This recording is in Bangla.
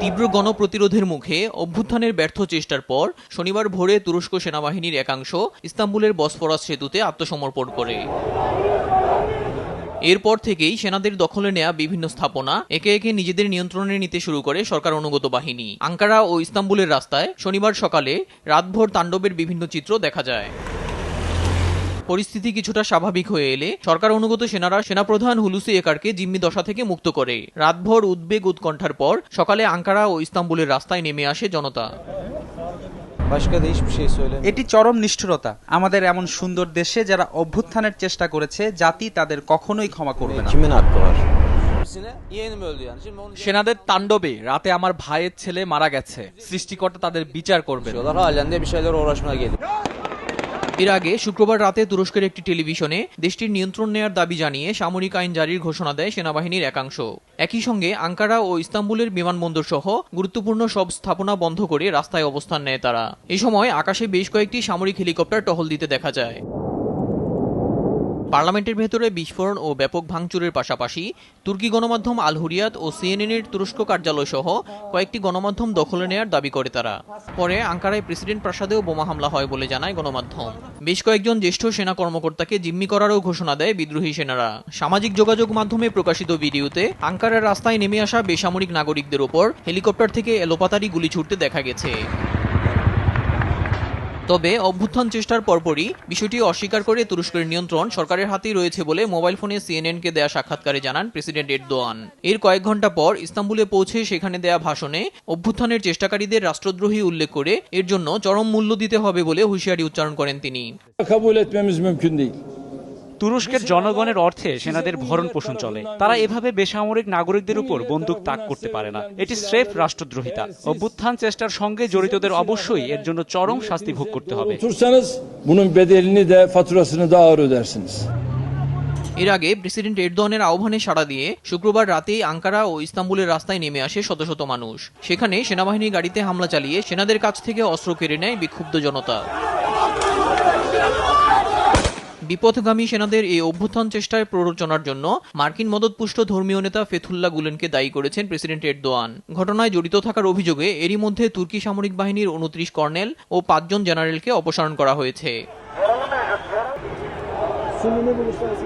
তীব্র গণপ্রতিরোধের মুখে অভ্যুত্থানের ব্যর্থ চেষ্টার পর শনিবার ভোরে তুরস্ক সেনাবাহিনীর একাংশ ইস্তাম্বুলের বসফরাস সেতুতে আত্মসমর্পণ করে। এরপর থেকেই সেনাদের দখলে নেয়া বিভিন্ন স্থাপনা একে একে নিজেদের নিয়ন্ত্রণে নিতে শুরু করে সরকার অনুগত বাহিনী। আঙ্কারা ও ইস্তাম্বুলের রাস্তায় শনিবার সকালে রাতভর তাণ্ডবের বিভিন্ন চিত্র দেখা যায়। পরিস্থিতি কিছুটা স্বাভাবিক হয়ে এলে সরকার অনুগত সেনারা সেনাপ্রধান হুলুসি একারকে জিম্মি দশা থেকে মুক্ত করে। রাতভর উদ্বেগ উৎকণ্ঠার পর সকালে আঙ্কারা ও ইস্তাম্বুলের রাস্তায় নেমে আসে জনতা। Başka da hiçbir şey söylemiyorum. এটি চরম নিষ্ঠুরতা। আমাদের এমন সুন্দর দেশে যারা অভ্যুত্থানের চেষ্টা করেছে জাতি তাদের কখনোই ক্ষমা করবে না। সেনাদের তাণ্ডবে রাতে আমার ভাইয়ের ছেলে মারা গেছে। সৃষ্টিকর্তা তাদের বিচার করবেন। এর আগে শুক্রবার রাতে তুরস্কের একটি টেলিভিশনে দেশটির নিয়ন্ত্রণ নেয়ার দাবি জানিয়ে সামরিক আইন জারির ঘোষণা দেয় সেনাবাহিনীর একাংশ। একই সঙ্গে আঙ্কারা ও ইস্তাম্বুলের বিমানবন্দর সহ গুরুত্বপূর্ণ সব স্থাপনা বন্ধ করে রাস্তায় অবস্থান নেয় তারা। এ সময় আকাশে বেশ কয়েকটি সামরিক হেলিকপ্টার টহল দিতে দেখা যায়। পার্লামেন্টের ভেতরে বিস্ফোরণ ও ব্যাপক ভাঙচুরের পাশাপাশি তুর্কি গণমাধ্যম আল হুরিয়াত ও সিএনএনের তুরস্ক কার্যালয় সহ কয়েকটি গণমাধ্যম দখলে নেয়ার দাবি করে তারা। পরে আঙ্কারায় প্রেসিডেন্ট প্রাসাদেও বোমা হামলা হয় বলে জানায় গণমাধ্যম। বেশ কয়েকজন জ্যেষ্ঠ সেনা কর্মকর্তাকে জিম্মি করারও ঘোষণা দেয় বিদ্রোহী সেনারা। সামাজিক যোগাযোগ মাধ্যমে প্রকাশিত ভিডিওতে আঙ্কারার রাস্তায় নেমে আসা বেসামরিক নাগরিকদের ওপর হেলিকপ্টার থেকে এলোপাতারি গুলি ছুটতে দেখা গেছে। তবে অভ্যুত্থান চেষ্টার পরপরই বিষয়টি অস্বীকার করে তুরস্কের নিয়ন্ত্রণ সরকারের হাতেই রয়েছে বলে মোবাইল ফোনে সিএনএনকে দেয়া সাক্ষাৎকারে জানান প্রেসিডেন্ট এরদোয়ান। এর কয়েক ঘণ্টা পর ইস্তাম্বুলে পৌঁছে সেখানে দেয়া ভাষণে অভ্যুত্থানের চেষ্টাকারীদের রাষ্ট্রদ্রোহী উল্লেখ করে এর জন্য চরম মূল্য দিতে হবে বলে হুঁশিয়ারি উচ্চারণ করেন তিনি। তুরস্কের জনগণের অর্থে সেনাদের ভরণ পোষণ চলে। তারা এভাবে বেসামরিক নাগরিকদের উপর বন্দুক তাক করতে পারে না। এটি স্রেফ রাষ্ট্রদ্রোহিতা। অভ্যুত্থান চেষ্টার সঙ্গে জড়িতদের অবশ্যই এর জন্য চরম শাস্তি ভোগ করতে হবে. এর আগে প্রেসিডেন্ট এরদোয়ানের আহ্বানে সাড়া দিয়ে শুক্রবার রাতেই আঙ্কারা ও ইস্তাম্বুলের রাস্তায় নেমে আসে শত শত মানুষ। সেখানে সেনাবাহিনীর গাড়িতে হামলা চালিয়ে সেনাদের কাছ থেকে অস্ত্র কেড়ে নেয় বিক্ষুব্ধ জনতা। বিপথগামী সেনাদের এই অভ্যুত্থান চেষ্টায় প্ররোচনার জন্য মার্কিন মদতপুষ্ট ধর্মীয় নেতা ফেথুল্লাহ গুলেনকে দায়ী করেছেন প্রেসিডেন্ট এরদোয়ান ঘটনায় জড়িত থাকার অভিযোগে এরই মধ্যে তুর্কি সামরিক বাহিনীর উনত্রিশ কর্নেল ও পাঁচজন জেনারেলকে অপসারণ করা হয়েছে.